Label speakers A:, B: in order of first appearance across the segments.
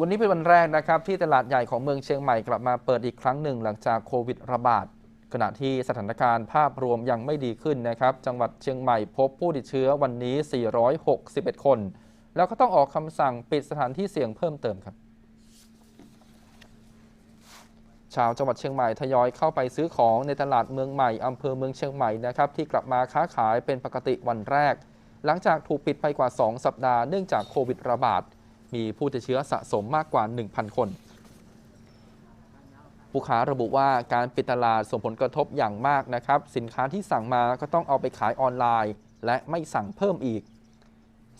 A: วันนี้เป็นวันแรกนะครับที่ตลาดใหญ่ของเมืองเชียงใหม่กลับมาเปิดอีกครั้งหนึ่งหลังจากโควิดระบาด ขณะที่สถานการณ์ภาพรวมยังไม่ดีขึ้นนะครับ จังหวัดเชียงใหม่พบผู้ติดเชื้อวันนี้ 461 คน แล้วก็ต้องออกคำสั่งปิดสถานที่เสี่ยงเพิ่มเติมครับ ชาวจังหวัดเชียงใหม่ทยอยเข้าไปซื้อของในตลาดเมืองใหม่อำเภอเมืองเชียงใหม่นะครับที่กลับมาค้าขายเป็นปกติวันแรก หลังจากถูกปิดไปกว่า 2 สัปดาห์เนื่องจากโควิดระบาด มีผู้ติดเชื้อสะสมมากกว่า 1,000 คน ผู้ค้าระบุว่าการปิดตลาดส่งผลกระทบอย่างมากนะครับ สินค้าที่สั่งมาก็ต้องเอาไปขายออนไลน์ และไม่สั่งเพิ่มอีก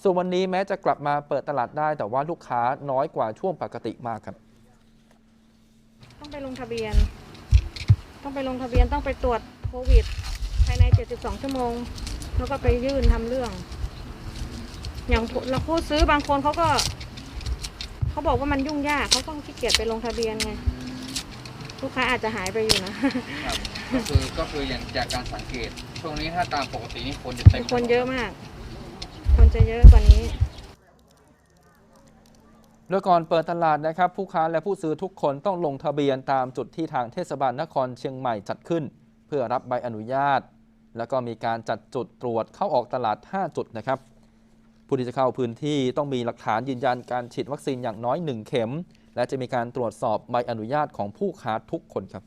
A: ส่วนวันนี้แม้จะกลับมาเปิดตลาดได้ แต่ว่าลูกค้าน้อยกว่าช่วงปกติมากครับ
B: ต้องไปลงทะเบียน ต้องไปลงทะเบียนต้องไปตรวจโควิด ภายใน 72 ชั่วโมง แล้วก็ไปยื่นทำเรื่องอย่างเราผู้ซื้อบางคนเขาก็ เขาบอกว่ามันยุ่งยากเขาต้องขี้เกียจไปลงทะเบียนไงลูกค้าอาจจะหายไปอยู่นะ
C: ครับก็คือก็คืออย่างจากการสังเกต ช่วงนี้ถ้าตามปกตินี่คนจะเต็ม
B: คนเยอะมาก คนจะเยอะกว่านี้
A: โดยก่อนเปิดตลาดนะครับ ผู้ค้าและผู้ซื้อทุกคนต้องลงทะเบียนตามจุดที่ทางเทศบาลนครเชียงใหม่จัดขึ้น เพื่อรับใบอนุญาต แล้วก็มีการจัดจุดตรวจเข้าออกตลาด 5 จุดนะครับ ผู้ที่จะเข้าพื้นที่ต้องมีหลักฐานยืนยันการฉีดวัคซีนอย่างน้อย 1 เข็ม และจะมีการตรวจสอบใบอนุญาตของผู้ค้าทุกคนครับ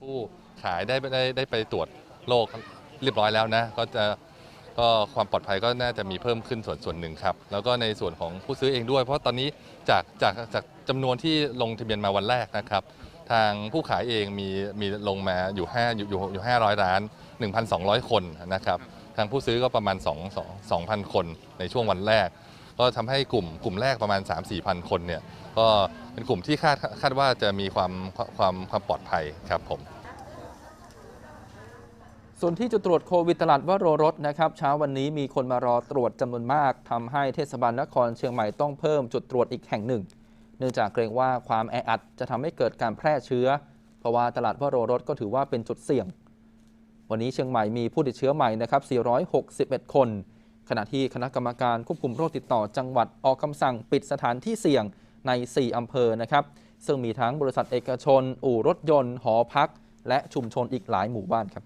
D: ผู้ขายได้ได้ได้ไปตรวจโรคเรียบร้อยแล้วนะ ก็จะก็ความปลอดภัยก็น่าจะมีเพิ่มขึ้นส่วนส่วนหนึ่งครับ แล้วก็ในส่วนของผู้ซื้อเองด้วย เพราะตอนนี้จากจากจากจำนวนที่ลงทะเบียนมาวันแรกนะครับ ทางผู้ขายเองมีมีลงมาอยู่5อยู่อยู่อยู่500ล้าน 1,200 คนนะครับ ทางผู้ซื้อก็ประมาณ 2 2 2,000 คนในช่วงวันแรก ก็ทำให้กลุ่มกลุ่มแรกประมาณ 3-4พันคนเนี่ยก็เป็นกลุ่มที่คาดคาดว่าจะมีความความความปลอดภัยครับผม
A: ส่วนที่จุดตรวจโควิดตลาดวโรรสนะครับเช้าวันนี้มีคนมารอตรวจจำนวนมากทำให้เทศบาลนครเชียงใหม่ต้องเพิ่มจุดตรวจอีกแห่งหนึ่ง เนื่องจากเกรงว่าความแออัดจะทำให้เกิดการแพร่เชื้อ เพราะว่าตลาดวโรรสก็ถือว่าเป็นจุดเสี่ยง วันนี้เชียงใหม่มีผู้ติดเชื้อใหม่นะครับ 461 คน ขณะที่คณะกรรมการควบคุมโรคติดต่อจังหวัดออกคำสั่งปิดสถานที่เสี่ยงใน 4 อำเภอนะครับ ซึ่งมีทั้งบริษัทเอกชน อู่รถยนต์ หอพัก และชุมชนอีกหลายหมู่บ้านครับ